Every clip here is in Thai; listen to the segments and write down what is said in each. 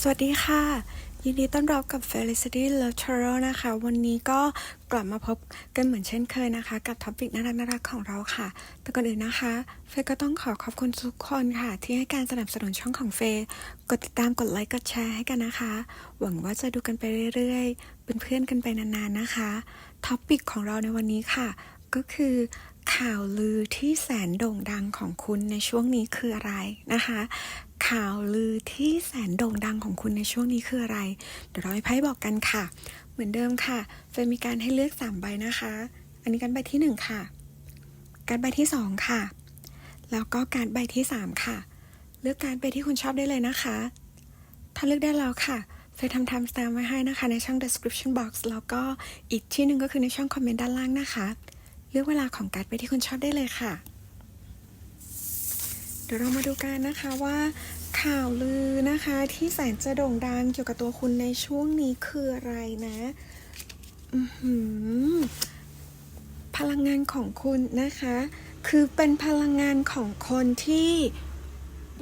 สวัสดีค่ะ ยินดีต้อนรับกับ Felicity Love Tarot นะคะ วันนี้ก็กลับมาพบกันเหมือนเช่นเคยนะคะ กับท็อปิกน่ารักน่ารักของเราค่ะ แต่ก่อนอื่นนะคะ เฟยก็ต้องขอขอบคุณทุกคนค่ะ ที่ให้การสนับสนุนช่องของเฟยกดติดตามกดไลค์กดแชร์ให้กันนะคะ หวังว่าจะดูกันไปเรื่อยๆ เป็นเพื่อนกันไปนานๆนะคะท็อปิกของเราในวันนี้ค่ะ ก็คือข่าวลือที่แสนโด่งดังของคุณในช่วงนี้คืออะไรนะคะ ข่าวลือที่แสนโด่งดังของคุณในช่วงนี้คืออะไร เดี๋ยวเราให้ไพ่บอกกันค่ะ เหมือนเดิมค่ะเฟยมีการให้เลือก 3 ใบนะคะ อันนี้การใบที่ 1 ค่ะ การใบที่ 2 ค่ะ แล้วก็การใบที่ 3 ค่ะ เลือกการใบที่คุณชอบได้เลยนะคะ ถ้าเลือกได้แล้วค่ะเฟยทำ time stamp ไว้ให้นะคะในช่อง description box แล้วก็อีกที่หนึ่งก็คือในช่องคอมเมนต์ด้านล่างนะคะ เลือกเวลาของการไปที่คุณชอบได้เลยค่ะ เดี๋ยวเรามาดูกันนะคะว่าข่าวลือนะคะที่แสนจะโด่งดังเกี่ยวกับตัวคุณในช่วงนี้คืออะไรนะอือหือพลังงานของคุณนะคะ คือเป็นพลังงานของคนที่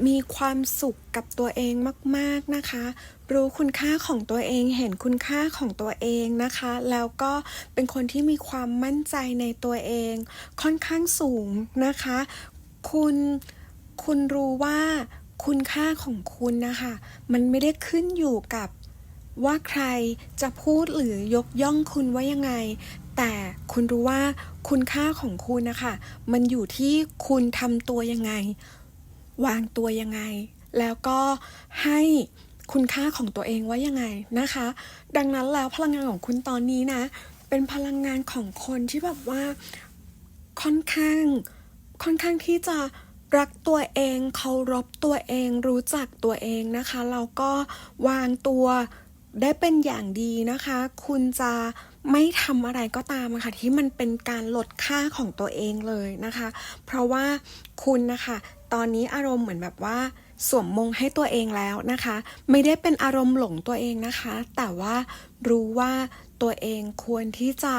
มีความสุขกับตัวเองมาก ๆนะคะ รู้คุณค่าของตัวเอง เห็นคุณค่าของตัวเองนะคะ แล้วก็เป็นคนที่มีความมั่นใจในตัวเอง ค่อนข้างสูงนะคะ คุณ คุณรู้ว่าคุณค่าของคุณนะคะ มันไม่ได้ขึ้นอยู่กับว่าใครจะพูดหรือยกย่องคุณว่ายังไง แต่คุณรู้ว่าคุณค่าของคุณนะคะ มันอยู่ที่คุณทำตัวยังไง วางตัวยังไง แล้วก็ให้คุณค่าของตัวเองว่ายังไงนะคะ ดังนั้นแล้วพลังงานของคุณตอนนี้นะ เป็นพลังงานของคนที่แบบว่าค่อนข้าง ค่อนข้างที่จะ รักตัวเองเคารพตัวเอง รู้จักตัวเองนะคะแล้วก็วางตัวได้เป็นอย่างดีนะคะ คุณจะไม่ทำอะไรก็ตามค่ะที่มันเป็นการลดค่าของตัวเองเลยนะคะ เพราะว่าคุณนะคะ ตอนนี้อารมณ์เหมือนแบบว่า สวมมงให้ตัวเองแล้วนะคะ ไม่ได้เป็นอารมณ์หลงตัวเองนะคะ แต่ว่ารู้ว่า ตัวเองควรที่จะ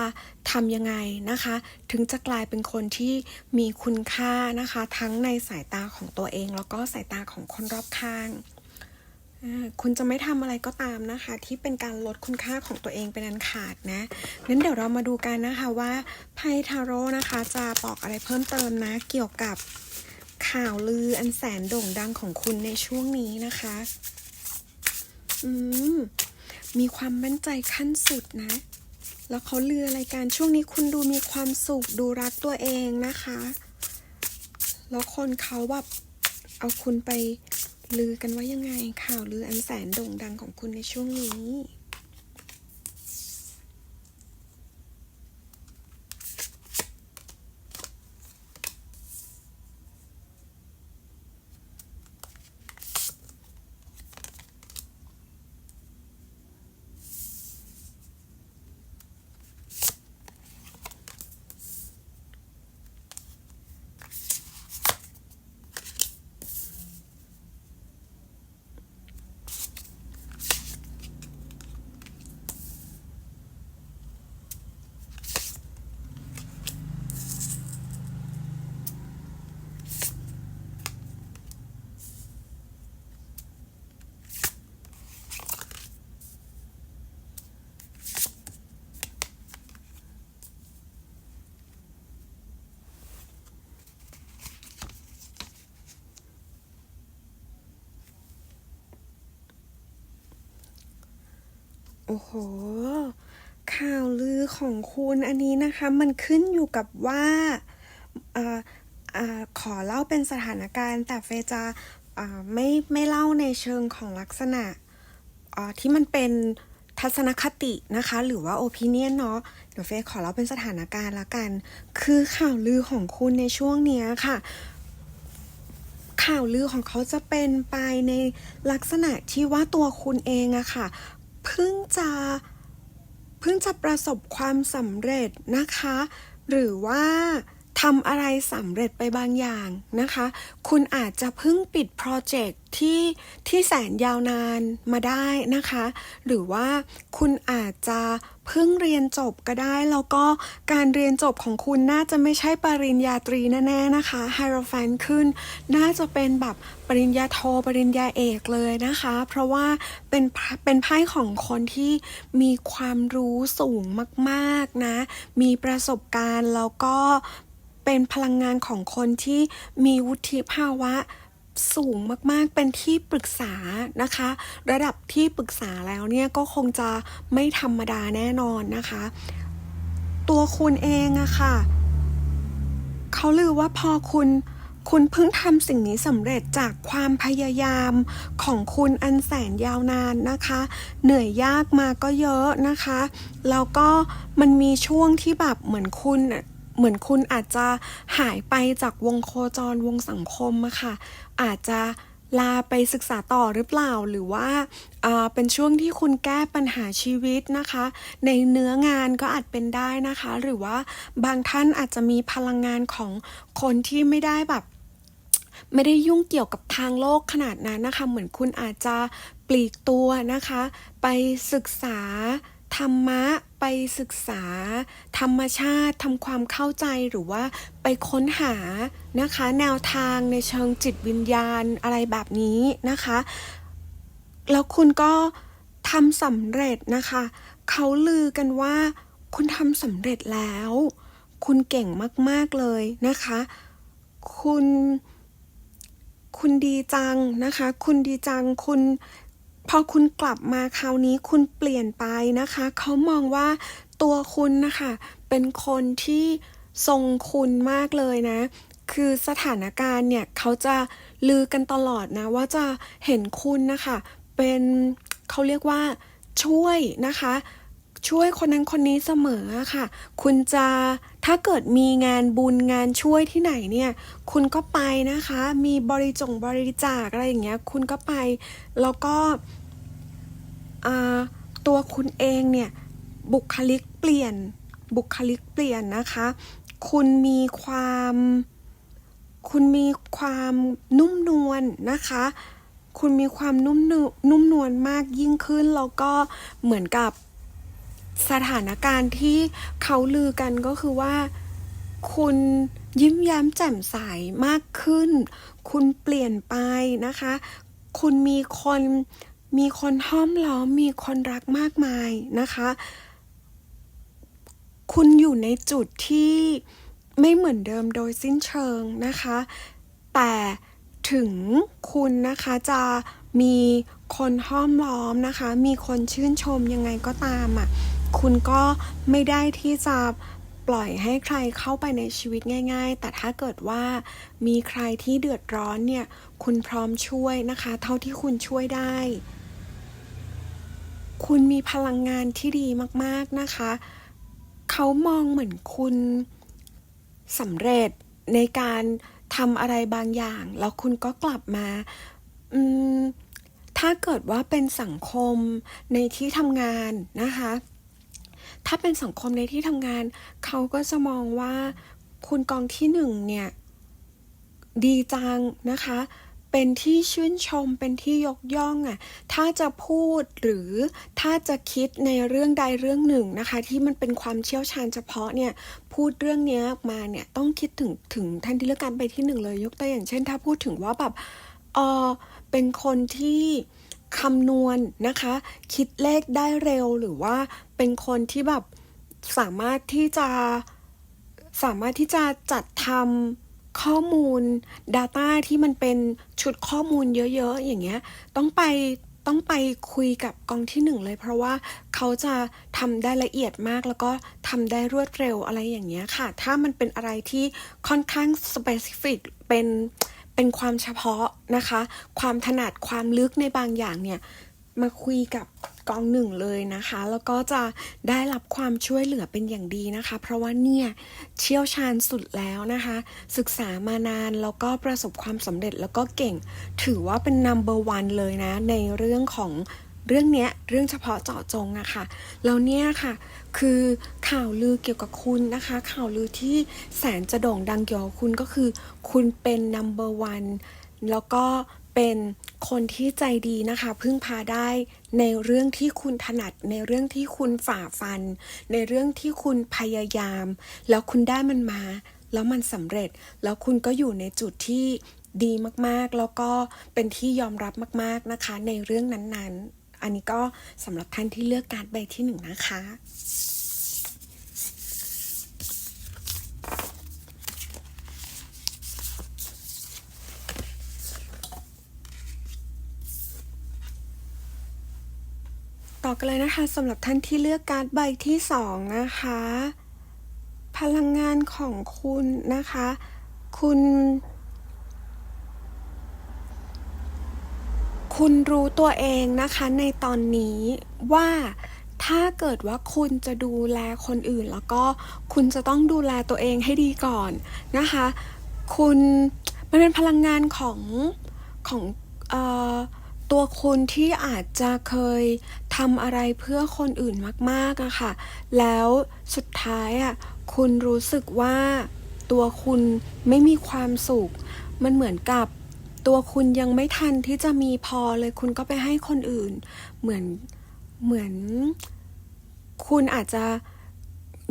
ทำยังไงนะคะ ถึงจะกลายเป็นคนที่มีคุณค่านะคะ ทั้งในสายตาของตัวเอง แล้วก็สายตาของคนรอบข้าง คุณจะไม่ทำอะไรก็ตามนะคะ ที่เป็นการลดคุณค่าของตัวเองเป็นอันขาดนะงั้นเดี๋ยวเรามาดูกันนะคะว่าไพ่ทาโร่นะคะ จะบอกอะไรเพิ่มเติมนะ เกี่ยวกับข่าวลืออันแสนโด่งดังของคุณในช่วงนี้นะคะ อืม มีความมั่นใจขั้นสุดนะ แล้วเขาเลืออะไรกันช่วงนี้คุณดูมีความสุขดูรักตัวเองนะคะ แล้วคนเขาแบบเอาคุณไปลือกันว่ายังไงข่าวลืออันแสนโด่งดังของคุณในช่วงนี้ โอ้โห ข่าวลือของคุณอันนี้นะคะ มันขึ้นอยู่กับว่าออขอเล่าเป็นสถานการณ์ แต่เฟยจะไม่ไม่เล่าในเชิงของลักษณะที่มันเป็นทัศนคตินะคะ หรือว่าโอปิเนียนเนาะเดี๋ยวเฟยขอเล่าเป็นสถานการณ์ละกัน คือข่าวลือของคุณในช่วงเนี้ยค่ะข่าวลือของเขาจะเป็นไปในลักษณะที่ว่าตัวคุณเองอะค่ะ เพิ่งจะเพิ่งจะประสบความสำเร็จนะคะ หรือว่า ทำอะไรสำเร็จไปบางอย่างนะคะ คุณอาจจะเพิ่งปิดโปรเจกต์ที่ที่แสนยาวนานมาได้นะคะ หรือว่าคุณอาจจะเพิ่งเรียนจบก็ได้ แล้วก็การเรียนจบของคุณน่าจะไม่ใช่ปริญญาตรีแน่ๆนะคะไฮโรแฟนขึ้น น่าจะเป็นแบบปริญญาโทปริญญาเอกเลยนะคะ เพราะว่าเป็นเป็นไพ่ของคนที่มีความรู้สูงมาก ๆนะ มีประสบการณ์แล้วก็ เป็นพลังงานของคนที่มีวุฒิภาวะสูงมากๆ เป็นที่ปรึกษานะคะ ระดับที่ปรึกษาแล้วเนี่ยก็คงจะไม่ธรรมดาแน่นอนนะคะ ตัวคุณเองอะค่ะเขาลือว่าพอคุณคุณเพิ่งทำสิ่งนี้สำเร็จจากความพยายามของคุณอันแสนยาวนานนะคะ เหนื่อยยากมาก็เยอะนะคะ แล้วก็มันมีช่วงที่แบบเหมือนคุณน่ะ เหมือนคุณอาจจะหายไปจากวงโคจรวงสังคมอะค่ะ อาจจะลาไปศึกษาต่อหรือเปล่าหรือว่าเอ่อเป็นช่วงที่คุณแก้ปัญหาชีวิตนะคะ ในเนื้องานก็อาจเป็นได้นะคะ หรือว่าบางท่านอาจจะมีพลังงานของคนที่ไม่ได้แบบ ไม่ได้ยุ่งเกี่ยวกับทางโลกขนาดนั้นนะคะ เหมือนคุณอาจจะปลีกตัวนะคะ ไปศึกษา ธรรมะไปศึกษา ธรรมชาติทำความเข้าใจหรือว่าไปค้นหานะคะ แนวทางในเชิงจิตวิญญาณอะไรแบบนี้นะคะ แล้วคุณก็ทำสำเร็จนะคะ เขาลือกันว่าคุณทำสำเร็จแล้ว คุณเก่งมาก ๆ เลยนะคะ คุณ คุณดีจังนะคะ คุณดีจัง คุณ พอคุณกลับมาคราวนี้คุณเปลี่ยนไปนะคะ เขามองว่าตัวคุณนะคะเป็นคนที่ทรงคุณมากเลยนะ คือสถานการณ์เนี่ยเขาจะลือกันตลอดนะ ว่าจะเห็นคุณนะคะ เป็นเขาเรียกว่าช่วยนะคะ ช่วยคนนั้นคนนี้เสมอะค่ะ คุณจะ ถ้าเกิดมีงานบุญงานช่วยที่ไหนเนี่ย คุณก็ไปนะคะ มีบริจงบริจาคอะไรอย่างเงี้ย คุณก็ไป แล้วก็ตัวคุณเองเนี่ย บุคลิกเปลี่ยน บุคลิกเปลี่ยนนะคะ คุณมีความ คุณมีความนุ่มนวลนะคะ คุณมีความนุ่มนุ่มนวลมากยิ่งขึ้น แล้วก็เหมือนกับ สถานการณ์ที่เขาลือกันก็คือว่า คุณยิ้มแย้มแจ่มใสมากขึ้น คุณเปลี่ยนไปนะคะ คุณมีคนมีคนห้อมล้อมมีคนรักมากมายนะคะ คุณอยู่ในจุดที่ไม่เหมือนเดิมโดยสิ้นเชิงนะคะ แต่ถึงคุณนะคะจะมีคนห้อมล้อมนะคะ มีคนชื่นชมยังไงก็ตามอะ คุณก็ไม่ได้ที่จะปล่อยให้ใครเข้าไปในชีวิตง่าย ๆ แต่ถ้าเกิดว่ามีใครที่เดือดร้อนเนี่ย คุณพร้อมช่วยนะคะ เท่าที่คุณช่วยได้ คุณมีพลังงานที่ดีมากๆนะคะ เขามองเหมือนคุณสำเร็จในการทำอะไรบางอย่าง แล้วคุณก็กลับมา อืม ถ้าเกิดว่าเป็นสังคมในที่ทำงานนะคะ ถ้าเป็นสังคมในที่ทำงาน เขาก็จะมองว่าคุณกองที่หนึ่งเนี่ย ดีจังนะคะ เป็นที่ชื่นชมเป็นที่ยกย่องอะ่ะ ถ้าจะพูดหรือถ้าจะคิดในเรื่องใดเรื่องหนึ่งนะคะ ที่มันเป็นความเชี่ยวชาญเฉพาะเนี่ย พูดเรื่องนี้ออกมาเนี่ยต้องคิดถึงถึงท่านที่เลือกการไปที่หนึ่งเลย ยกตัวอย่างเช่น ถ้าพูดถึงว่าแบบเออเป็นคนที่คำนวณนะคะ คิดเลขได้เร็วหรือว่า เป็นคนที่แบบสามารถที่จะสามารถที่จะจัดทำข้อมูล Data ที่มันเป็นชุดข้อมูลเยอะๆ อย่างเงี้ย ต้องไปต้องไปคุยกับกองที่หนึ่งเลย เพราะว่าเขาจะทำได้ละเอียดมากแล้วก็ทำได้รวดเร็วอะไรอย่างเงี้ยค่ะ ถ้ามันเป็นอะไรที่ค่อนข้าง specific เป็นเป็นความเฉพาะนะคะ ความถนัดความลึกในบางอย่างเนี่ย มาคุยกับกองหนึ่งเลยนะคะ แล้วก็จะได้รับความช่วยเหลือเป็นอย่างดีนะคะ เพราะว่าเนี่ยเชี่ยวชาญสุดแล้วนะคะ ศึกษามานานแล้วก็ประสบความสำเร็จแล้วก็เก่ง ถือว่าเป็น number one เลยนะ ในเรื่องของเรื่องเนี้ยเรื่องเฉพาะเจาะจงอะค่ะแล้วเนี่ยค่ะ คือข่าวลือเกี่ยวกับคุณนะคะ ข่าวลือที่แสนจะโด่งดังเกี่ยวกับคุณก็คือ คุณเป็น number one แล้วก็ เป็นคนที่ใจดีนะคะ พึ่งพาได้ในเรื่องที่คุณถนัด ในเรื่องที่คุณฝ่าฟัน ในเรื่องที่คุณพยายาม แล้วคุณได้มันมา แล้วมันสำเร็จ แล้วคุณก็อยู่ในจุดที่ดีมากๆ แล้วก็เป็นที่ยอมรับมาก ๆนะคะ ในเรื่องนั้นๆ อันนี้ก็สำหรับท่านที่เลือกการดใบที่หนึ่งนะคะ ต่อกันเลยนะคะสำหรับท่านที่เลือกการ์ดใบที่สองนะคะ พลังงานของคุณนะคะ คุณ คุณรู้ตัวเองนะคะในตอนนี้ว่าถ้าเกิดว่าคุณจะดูแลคนอื่น แล้วก็คุณจะต้องดูแลตัวเองให้ดีก่อนนะคะ คุณมันเป็นพลังงานของของเอ่อ ตัวคุณที่อาจจะเคยทำอะไรเพื่อคนอื่นมากๆอะค่ะ แล้วสุดท้ายอะคุณรู้สึกว่าตัวคุณไม่มีความสุข มันเหมือนกับตัวคุณยังไม่ทันที่จะมีพอเลยคุณก็ไปให้คนอื่น เหมือนเหมือน คุณอาจจะ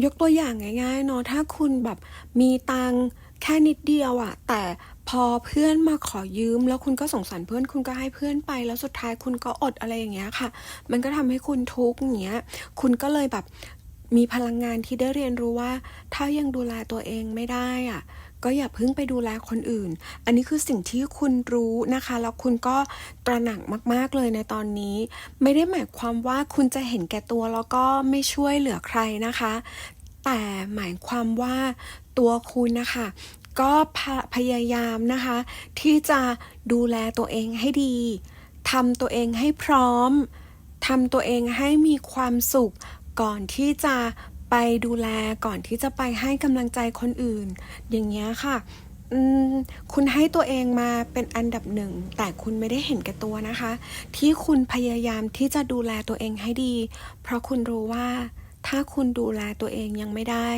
ยกตัวอย่างง่ายๆเนาะถ้าคุณแบบมีตังค์แค่นิดเดียวอะแต่ พอเพื่อนมาขอยืม แล้วคุณก็สงสารเพื่อนคุณก็ให้เพื่อนไป แล้วสุดท้ายคุณก็อดอะไรอย่างเงี้ยค่ะ มันก็ทำให้คุณทุกข์อย่างเงี้ย คุณก็เลยแบบมีพลังงานที่ได้เรียนรู้ว่า ถ้ายังดูแลตัวเองไม่ได้อะก็อย่าเพิ่งไปดูแลคนอื่น อันนี้คือสิ่งที่คุณรู้นะคะ แล้วคุณก็ตระหนักมาก ๆ เลยในตอนนี้ ไม่ได้หมายความว่าคุณจะเห็นแก่ตัวแล้วก็ไม่ช่วยเหลือใครนะคะ แต่หมายความว่าตัวคุณนะคะ ก็พพยายามนะคะ ที่จะดูแลตัวเองให้ดีทำตัวเองให้พร้อมทำตัวเองให้มีความสุข ก่อนที่จะไปดูแลก่อนที่จะไปให้กำลังใจคนอื่น อย่างเงี้ยค่ะคุณให้ตัวเองมาเป็นอันดับหนึ่ง แต่คุณไม่ได้เห็นแก่ตัวนะคะ ที่คุณพยายามที่จะดูแลตัวเองให้ดี เพราะคุณรู้ว่า ถ้าคุณดูแลตัวเองยังไม่ได้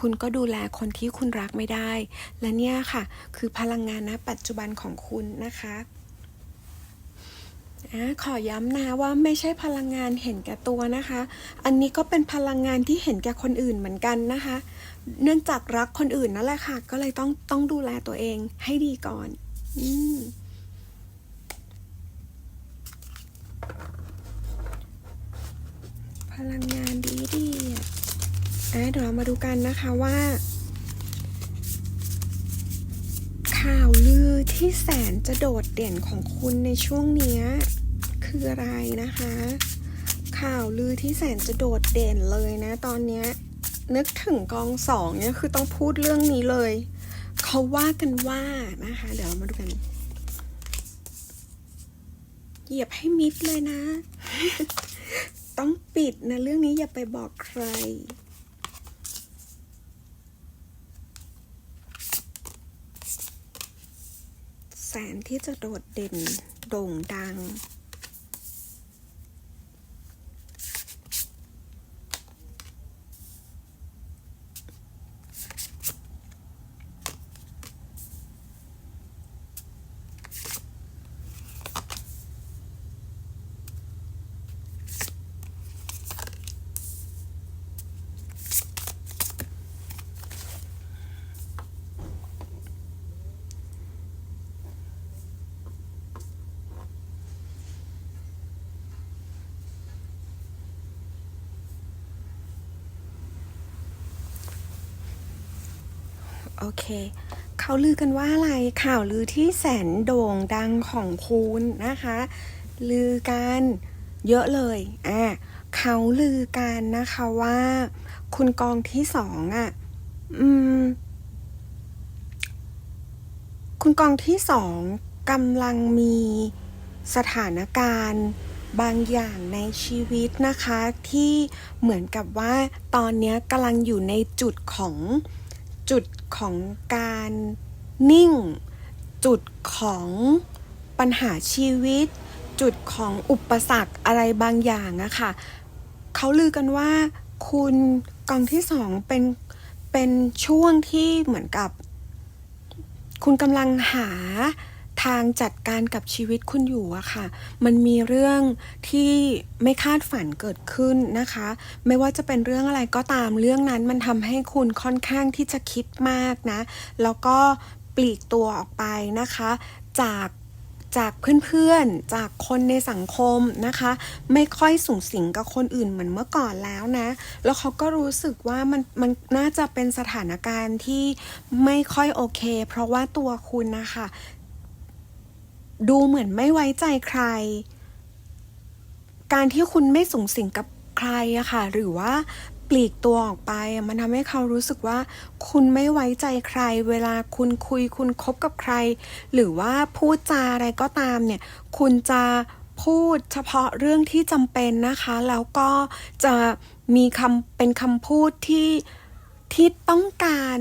คุณก็ดูแลคนที่คุณรักไม่ได้ และเนี่ยค่ะ คือพลังงานณปัจจุบันของคุณนะคะอะขอย้ำนะว่าไม่ใช่พลังงานเห็นแก่ตัวนะคะ อันนี้ก็เป็นพลังงานที่เห็นแก่คนอื่นเหมือนกันนะคะ เนื่องจากรักคนอื่นนั่นแหละค่ะ ก็เลยต้องต้องดูแลตัวเองให้ดีก่อนอพลังงานดีดีๆ อะอะเดี๋ยวเรามาดูกันนะคะว่า ข่าวลือที่แสนจะโดดเด่นของคุณในช่วงนี้คืออะไรนะคะ ข่าวลือที่แสนจะโดดเด่นเลยนะตอนนี้นึกถึงกองสองเนี่ยคือต้องพูดเรื่องนี้เลย เขาว่ากันว่านะคะ เดี๋ยวเรามาดูกัน เหยียบให้มิดเลยนะ ต้องปิดนะเรื่องนี้อย่าไปบอกใคร แสนที่จะโดดเด่น โด่งดัง โอเค เขาลือกันว่าอะไรข่าวลือที่แสนโด่งดังของคุณนะคะ ลือกันเยอะเลยอะเขาลือกันนะคะว่า คุณกองที่สองอะ อืม คุณกองที่สองกำลังมีสถานการณ์บางอย่างในชีวิตนะคะ ที่เหมือนกับว่าตอนนี้กำลังอยู่ในจุดของจุด ของการนิ่ง จุดของปัญหาชีวิต จุดของอุปสรรคอะไรบางอย่างอะค่ะเขาลือกันว่าคุณกองที่สองเป็นเป็นช่วงที่เหมือนกับ คุณกำลังหา ทางจัดการกับชีวิตคุณอยู่อะค่ะ มันมีเรื่องที่ไม่คาดฝันเกิดขึ้นนะคะ ไม่ว่าจะเป็นเรื่องอะไรก็ตามเรื่องนั้นมันทำให้คุณค่อนข้างที่จะคิดมากนะ แล้วก็ปลีกตัวออกไปนะคะ จากจากเพื่อนๆ จากคนในสังคมนะคะ ไม่ค่อยสูงสิงกับคนอื่นเหมือนเมื่อก่อนแล้วนะ แล้วเขาก็รู้สึกว่ามันมันน่าจะเป็นสถานการณ์ที่ไม่ค่อยโอเค เพราะว่าตัวคุณนะคะ ดูเหมือนไม่ไว้ใจใคร การที่คุณไม่สูงสิงกับใครอะค่ะ หรือว่าปลีกตัวออกไปมันทำให้เขารู้สึกว่า คุณไม่ไว้ใจใคร เวลาคุณคุยคุณคบกับใคร หรือว่าพูดจาอะไรก็ตามเนี่ย คุณจะพูดเฉพาะเรื่องที่จำเป็นนะคะ แล้วก็จะมีคำเป็นคำพูดที่ที่ต้องการ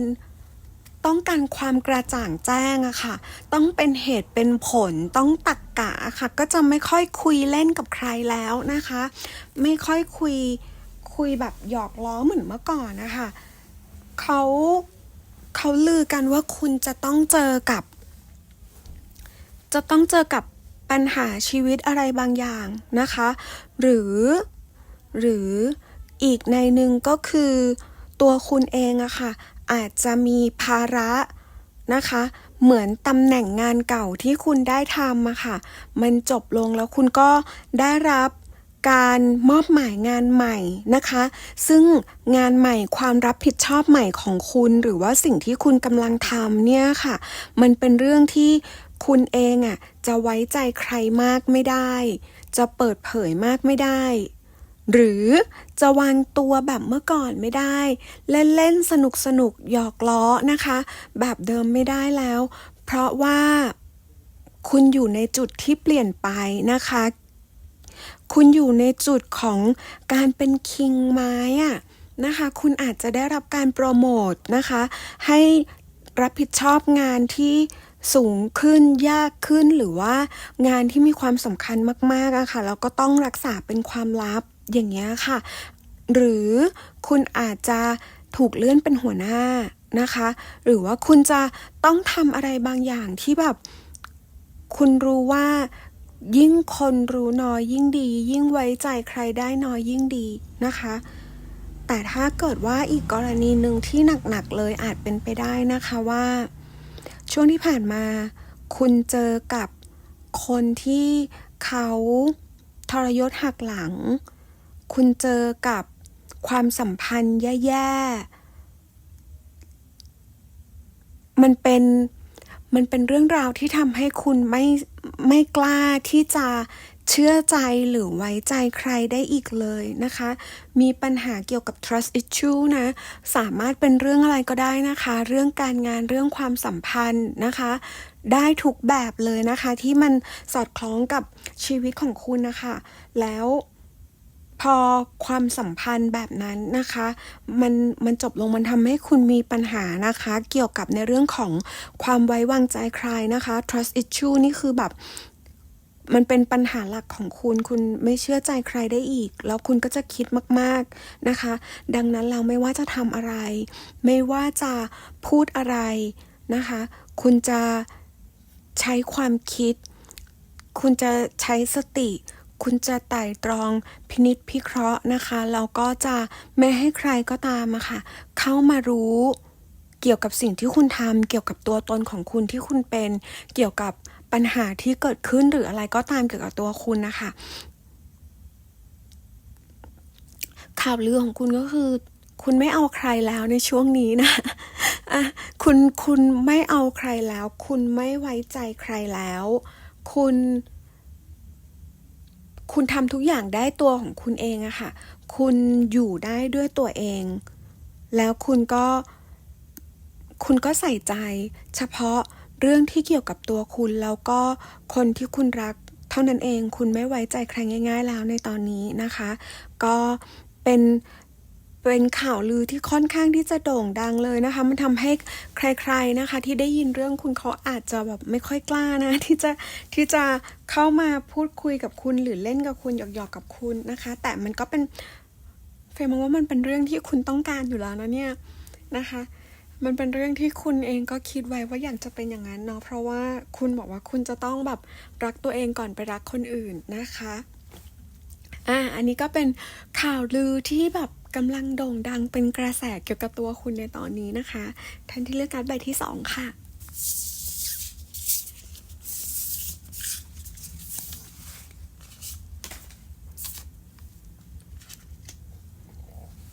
ต้องการความกระจ่างแจ้งอะค่ะ ต้องเป็นเหตุเป็นผล ต้องตักกะค่ะ ก็จะไม่ค่อยคุยเล่นกับใครแล้วนะคะ ไม่ค่อยคุยคุยแบบหยอกล้อเหมือนเมื่อก่อนนะคะเขาเขาลือกันว่าคุณจะต้องเจอกับ จะต้องเจอกับปัญหาชีวิตอะไรบางอย่างนะคะ หรือ หรืออีกในหนึ่งก็คือตัวคุณเองอะค่ะ อาจจะมีภาระนะคะ เหมือนตำแหน่งงานเก่าที่คุณได้ทำอะค่ะ มันจบลงแล้วคุณก็ได้รับการมอบหมายงานใหม่นะคะ ซึ่งงานใหม่ความรับผิดชอบใหม่ของคุณ หรือว่าสิ่งที่คุณกำลังทำเนี่ยค่ะ มันเป็นเรื่องที่คุณเองอะจะไว้ใจใครมากไม่ได้ จะเปิดเผยมากไม่ได้ หรือจะวางตัวแบบเมื่อก่อนไม่ได้ เล่นเล่นสนุกสนุกหยอกล้อนะคะ แบบเดิมไม่ได้แล้ว เพราะว่าคุณอยู่ในจุดที่เปลี่ยนไปนะคะ คุณอยู่ในจุดของการเป็นคิงไม้อะนะคะ คุณอาจจะได้รับการโปรโมทนะคะ ให้รับผิดชอบงานที่สูงขึ้นยากขึ้นหรือว่างานที่มีความสำคัญมากๆอะค่ะแล้วก็ต้องรักษาเป็นความลับ อย่างเงี้ยค่ะ หรือคุณอาจจะถูกเลื่อนเป็นหัวหน้านะคะ หรือว่าคุณจะต้องทำอะไรบางอย่างที่แบบ คุณรู้ว่ายิ่งคนรู้น้อยยิ่งดี ยิ่งไว้ใจใครได้น้อยยิ่งดีนะคะ แต่ถ้าเกิดว่าอีกกรณีหนึ่งที่หนักๆเลยอาจเป็นไปได้นะคะว่า ช่วงที่ผ่านมา คุณเจอกับคนที่เขาทรยศหักหลัง คุณเจอกับความสัมพันธ์แย่ๆ มันเป็นมันเป็นเรื่องราวที่ทำให้คุณไม่ไม่กล้าที่จะเชื่อใจหรือไว้ใจใครได้อีกเลยนะคะ มีปัญหาเกี่ยวกับ trust issue นะ สามารถเป็นเรื่องอะไรก็ได้นะคะ เรื่องการงานเรื่องความสัมพันธ์นะคะ ได้ทุกแบบเลยนะคะ ที่มันสอดคล้องกับชีวิตของคุณนะคะ แล้ว พอความสัมพันธ์แบบนั้นนะคะ มันมันจบลงมันทำให้คุณมีปัญหานะคะ เกี่ยวกับในเรื่องของความไว้วางใจใครนะคะ trust issue นี่คือแบบมันเป็นปัญหาหลักของคุณ คุณไม่เชื่อใจใครได้อีก แล้วคุณก็จะคิดมาก ๆนะคะ ดังนั้นเราไม่ว่าจะทำอะไร ไม่ว่าจะพูดอะไรนะคะ คุณจะใช้ความคิด คุณจะใช้สติ คุณจะไต่ตรองพินิจพิเคราะห์นะคะแล้วก็จะไม่ให้ใครก็ตามอะค่ะ เข้ามารู้เกี่ยวกับสิ่งที่คุณทำเกี่ยวกับตัวตนของคุณที่คุณเป็น เกี่ยวกับปัญหาที่เกิดขึ้นหรืออะไรก็ตามเกี่ยวกับตัวคุณนะคะ ข่าวลือของคุณก็คือ คุณไม่เอาใครแล้วในช่วงนี้นะะคุณคุณไม่เอาใครแล้ว คุณไม่ไว้ใจใครแล้ว คุณ คุณทำทุกอย่างได้ตัวของคุณเองอะค่ะ คุณอยู่ได้ด้วยตัวเอง แล้วคุณก็ คุณก็ใส่ใจ เฉพาะเรื่องที่เกี่ยวกับตัวคุณ แล้วก็คนที่คุณรัก เท่านั้นเอง คุณไม่ไว้ใจใครง่าย ๆ แล้วในตอนนี้นะคะ ก็เป็น เป็นข่าวลือที่ค่อนข้างที่จะโด่งดังเลยนะคะ มันทำให้ใคร ๆนะคะ ที่ได้ยินเรื่องคุณเขาอาจจะแบบไม่ค่อยกล้านะ ที่จะที่จะเข้ามาพูดคุยกับคุณหรือเล่นกับคุณหยอกๆกับคุณนะคะ แต่มันก็เป็นเฟยมองว่ามันเป็นเรื่องที่คุณต้องการอยู่แล้วนะเนี่ยนะคะ มันเป็นเรื่องที่คุณเองก็คิดไว้ว่าอยากจะเป็นอย่างนั้นเนาะเพราะว่าคุณบอกว่าคุณจะต้องแบบรักตัวเองก่อนไปรักคนอื่นนะคะอ่าอันนี้ก็เป็นข่าวลือที่แบบ กำลังโด่งดังเป็นกระแสเกี่ยวกับตัวคุณในตอนนี้นะคะท่านที่เลือกการ์ดใบที่สองค่ะ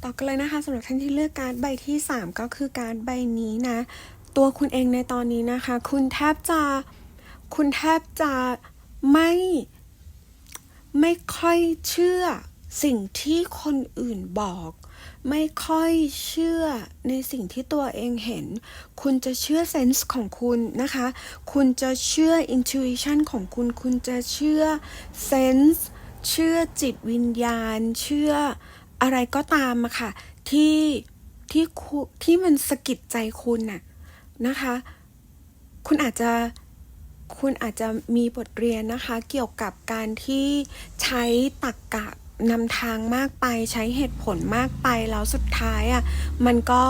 ต่อกันเลยนะคะสำหรับท่านที่เลือกการ์ดใบที่ 3 ก็คือการ์ดใบนี้นะ ตัวคุณเองในตอนนี้นะคะ คุณแทบจะคุณแทบจะไม่ไม่ค่อยเชื่อ สิ่งที่คนอื่นบอก ไม่ค่อยเชื่อในสิ่งที่ตัวเองเห็น คุณจะเชื่อเซนส์ของคุณนะคะ คุณจะเชื่ออิน u i ชันของคุณ คุณจะเชื่อเซนส์เชื่อจิตวิญญาณ เชื่ออะไรก็ตามอะค่ะ ที่ที่ที่มันสะกิดใจคุณน่ะนะคะ คุณอาจจะคุณอาจจะมีบทเรียนนะคะ เกี่ยวกับการที่ใช้ตรกกะ นำทางมากไปใช้เหตุผลมากไปแล้วสุดท้ายอะมันก็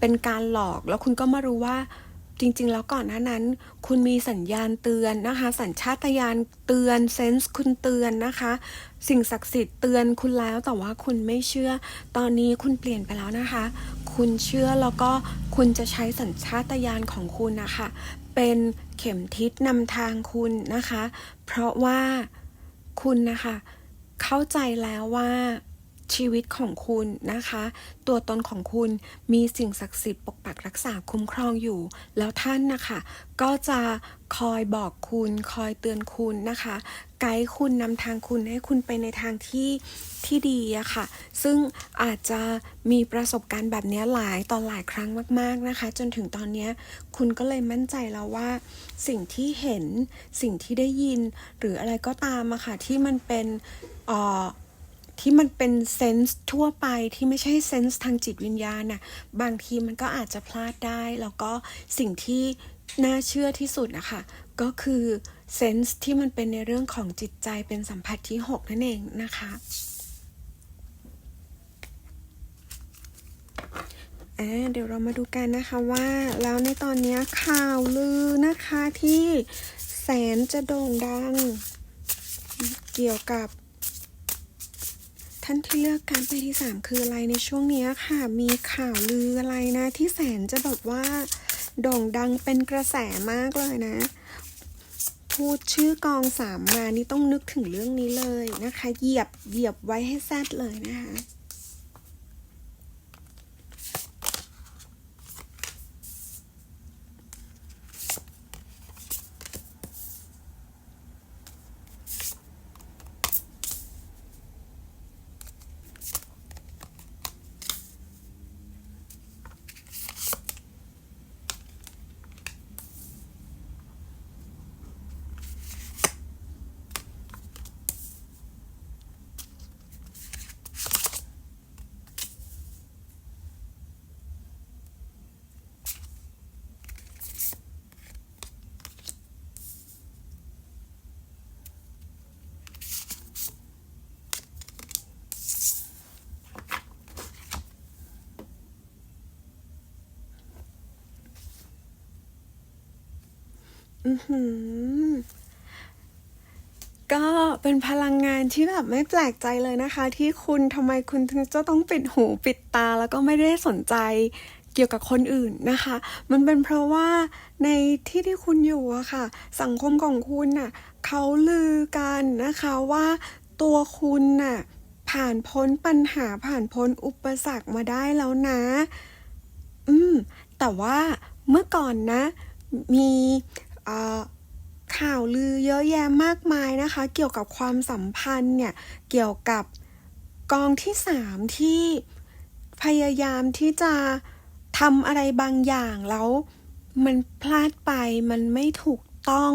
เป็นการหลอกแล้วคุณก็มารู้ว่าจริง ๆ แล้วก่อนหน้านั้น คุณมีสัญญาณเตือนนะคะ สัญชาตญาณเตือนเซนส์คุณเตือนนะคะ สิ่งศักดิ์สิทธิ์เตือนคุณแล้วแต่ว่าคุณไม่เชื่อ ตอนนี้คุณเปลี่ยนไปแล้วนะคะ คุณเชื่อแล้วก็คุณจะใช้สัญชาตญาณของคุณนะคะ เป็นเข็มทิศนำทางคุณนะคะ เพราะว่าคุณนะคะ เข้าใจแล้วว่า ชีวิตของคุณนะคะ ตัวตนของคุณมีสิ่งศักดิ์สิทธิ์ปกปักรักษาคุ้มครองอยู่ แล้วท่านนะคะ ก็จะคอยบอกคุณคอยเตือนคุณนะคะ ไกด์คุณนำทางคุณให้คุณไปในทางที่ที่ดีอะค่ะ ซึ่งอาจจะมีประสบการณ์แบบนี้หลายต่อหลายครั้งมาก ๆนะคะ จนถึงตอนนี้คุณก็เลยมั่นใจแล้วว่า สิ่งที่เห็นสิ่งที่ได้ยิน หรืออะไรก็ตามอะค่ะที่มันเป็นอ่อ ที่มันเป็นเซนส์ทั่วไปที่ไม่ใช่เซนส์ทางจิตวิญญาณน่ะบางทีมันก็อาจจะพลาดได้ แล้วก็สิ่งที่น่าเชื่อที่สุดนะคะก็คือเซนส์ที่มันเป็นในเรื่องของจิตใจเป็นสัมผัสที่ 6 นั่นเองนะคะอ่าเดี๋ยวเรามาดูกันนะคะว่าแล้วในตอนนี้ข่าวลือนะคะที่แสนจะโด่งดัง เกี่ยวกับ ท่านที่เลือกการไปที่ 3 คืออะไรในช่วงนี้ค่ะมีข่าวลืออะไรนะ ที่แสนจะแบบว่าโด่งดังเป็นกระแสมากเลยนะ พูดชื่อกองสามมานี่ต้องนึกถึงเรื่องนี้เลยนะคะ เหยียบเหยียบไว้ให้แซดเลยนะคะ ก็เป็นพลังงานที่แบบไม่แปลกใจเลยนะคะ ที่คุณทำไมคุณถึงจะต้องปิดหูปิดตาแล้วก็ไม่ได้สนใจเกี่ยวกับคนอื่นนะคะ มันเป็นเพราะว่าในที่ที่คุณอยู่อะค่ะ สังคมของคุณน่ะเขาลือกันนะคะว่าตัวคุณน่ะผ่านพ้นปัญหาผ่านพ้นอุปสรรคมาได้แล้วนะ อืม แต่ว่าเมื่อก่อนนะ มี ข่าวลือเยอะแยะมากมายนะคะ เกี่ยวกับความสัมพันธ์เนี่ย เกี่ยวกับกองที่สามที่พยายามที่จะทำอะไรบางอย่างแล้วมันพลาดไปมันไม่ถูกต้อง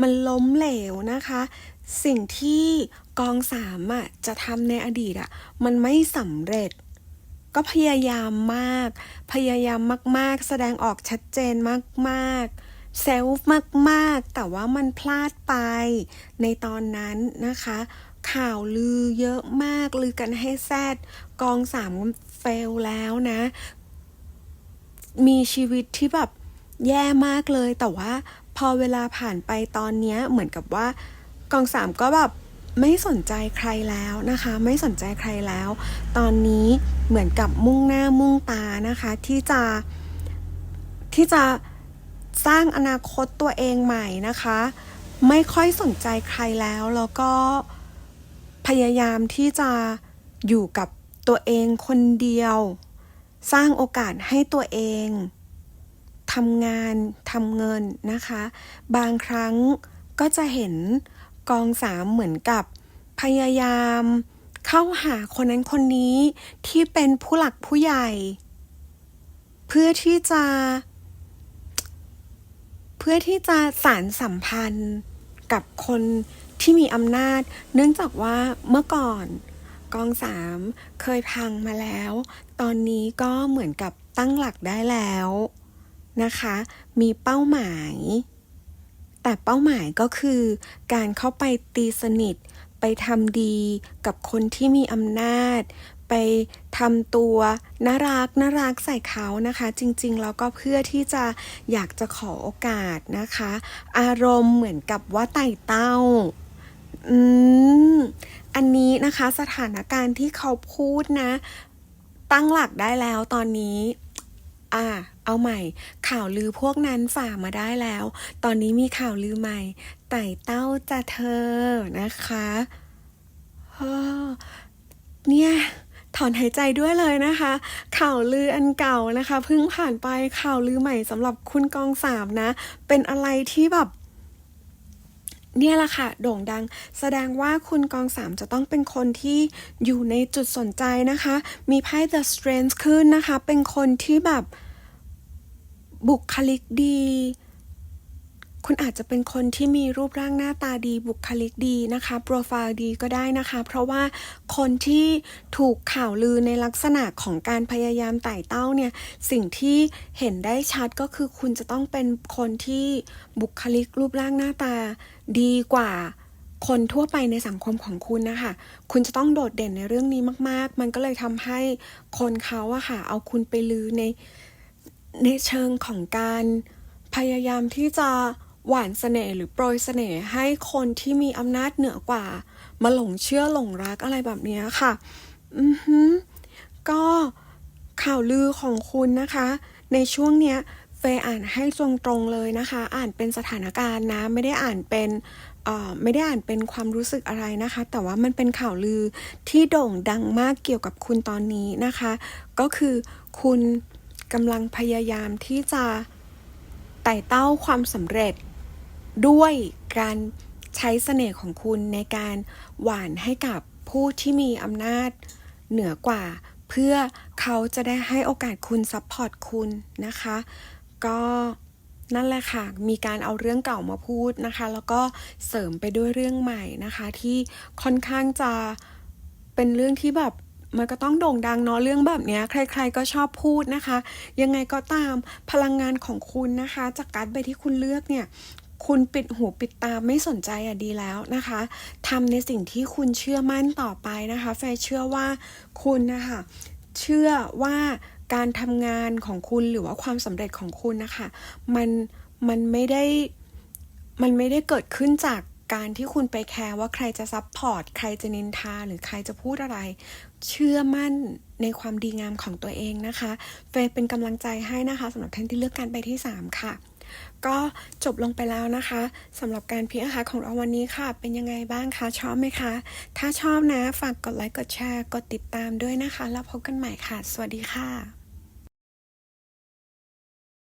มันล้มเหลวนะคะ สิ่งที่กองสามอะจะทำในอดีตอะมันไม่สำเร็จ ก็พยายามมาก พยายามมาก ๆ แสดงออกชัดเจนมาก ๆ เซลฟ์มาก ๆ แต่ว่ามันพลาดไปในตอนนั้นนะคะ ข่าวลือเยอะมาก ลือกันให้แซดกองสามเฟลแล้วนะ มีชีวิตที่แบบแย่มากเลย แต่ว่าพอเวลาผ่านไปตอนเนี้ยเหมือนกับว่ากองสามก็แบบไม่สนใจใครแล้วนะคะ ไม่สนใจใครแล้ว ตอนนี้เหมือนกับมุ่งหน้ามุ่งตานะคะ ที่จะที่จะ สร้างอนาคตตัวเองใหม่นะคะ ไม่ค่อยสนใจใครแล้วแล้วก็พยายามที่จะอยู่กับตัวเองคนเดียว สร้างโอกาสให้ตัวเองทำงานทำเงินนะคะ บางครั้งก็จะเห็นกองสามเหมือนกับพยายามเข้าหาคนนั้นคนนี้ที่เป็นผู้หลักผู้ใหญ่ เพื่อที่จะ เพื่อที่จะสารสัมพันธ์กับคนที่มีอำนาจ เนื่องจากว่าเมื่อก่อนกองสามเคยพังมาแล้ว ตอนนี้ก็เหมือนกับตั้งหลักได้แล้วนะคะ มีเป้าหมาย แต่เป้าหมายก็คือการเข้าไปตีสนิทไปทำดีกับคนที่มีอำนาจ ไปทำตัวน่ารักน่ารักใส่เขานะคะ จริงๆแล้วก็เพื่อที่จะอยากจะขอโอกาสนะคะ อารมณ์เหมือนกับว่าไต่เต้า อืม อันนี้นะคะสถานการณ์ที่เขาพูดนะ ตั้งหลักได้แล้วตอนนี้ อ่าเอาใหม่ ข่าวลือพวกนั้นฝ่ามาได้แล้ว ตอนนี้มีข่าวลือใหม่ ไต่เต้าจะเธอนะคะเฮ้อเนี่ย ถอนหายใจด้วยเลยนะคะ ข่าวลืออันเก่านะคะเพิ่งผ่านไปข่าวลือใหม่สำหรับคุณกองสามนะ เป็นอะไรที่แบบเนี่ยแหละค่ะ โด่งดัง แสดงว่าคุณกองสามจะต้องเป็นคนที่อยู่ในจุดสนใจนะคะ มีไพ่ The Strength ขึ้นนะคะ เป็นคนที่แบบบุคลิกดี คุณอาจจะเป็นคนที่มีรูปร่างหน้าตาดีบุคลิกดีนะคะโปรไฟล์ดีก็ได้นะคะ เพราะว่าคนที่ถูกข่าวลือในลักษณะของการพยายามไต่เต้าเนี่ยสิ่งที่เห็นได้ชัดก็คือคุณจะต้องเป็นคนที่บุคลิกรูปร่างหน้าตาดีกว่าคนทั่วไปในสังคมของคุณนะคะ คุณจะต้องโดดเด่นในเรื่องนี้มาก ๆ มันก็เลยทำให้คนเขาอะค่ะ เอาคุณไปลือในในเชิงของการพยายามที่จะ หวานเสน่ห์หรือโปรยเสน่ห์ให้คนที่มีอำนาจเหนือกว่า มาหลงเชื่อหลงรักอะไรแบบนี้ค่ะ อือฮึก็ข่าวลือของคุณนะคะ ในช่วงเนี้ยเฟยอ่านให้ตรงๆเลยนะคะ อ่านเป็นสถานการณ์นะ ไม่ได้อ่านเป็นอ่อไม่ได้อ่านเป็นความรู้สึกอะไรนะคะ แต่ว่ามันเป็นข่าวลือที่โด่งดังมากเกี่ยวกับคุณตอนนี้นะคะ ก็คือคุณกำลังพยายามที่จะไต่เต้าความสำเร็จ ด้วยการใช้เสน่ห์ของคุณในการหวานให้กับผู้ที่มีอำนาจเหนือกว่า เพื่อเขาจะได้ให้โอกาสคุณซัพพอร์ตคุณนะคะ ก็นั่นแหละค่ะ มีการเอาเรื่องเก่ามาพูดนะคะ แล้วก็เสริมไปด้วยเรื่องใหม่นะคะ ที่ค่อนข้างจะเป็นเรื่องที่แบบมันก็ต้องโด่งดังเนาะเรื่องแบบเนี้ยใคร ๆ ก็ชอบพูดนะคะ ยังไงก็ตามพลังงานของคุณนะคะ จากการ์ดใบที่คุณเลือกเนี่ย คุณปิดหูปิดตาไม่สนใจอะดีแล้วนะคะทำในสิ่งที่คุณเชื่อมั่นต่อไปนะคะแฟร์เชื่อว่าคุณนะคะเชื่อว่าการทำงานของคุณหรือว่าความสำเร็จของคุณนะคะมันมันไม่ได้มันไม่ได้เกิดขึ้นจากการที่คุณไปแคร์ว่าใครจะซับพอร์ตใครจะนินทาหรือใครจะพูดอะไร เชื่อมั่นในความดีงามของตัวเองนะคะเฟยเป็นกำลังใจให้นะคะสำหรับท่านที่เลือกการไปที่ 3 ค่ะ ก็จบลงไปแล้วนะคะสำหรับการพิจารณาของเราวันนี้ค่ะ เป็นยังไงบ้างคะชอบไหมคะ ถ้าชอบนะ ฝากกดไลค์กดแชร์ กดติดตามด้วยนะคะ แล้วพบกันใหม่ค่ะ สวัสดีค่ะ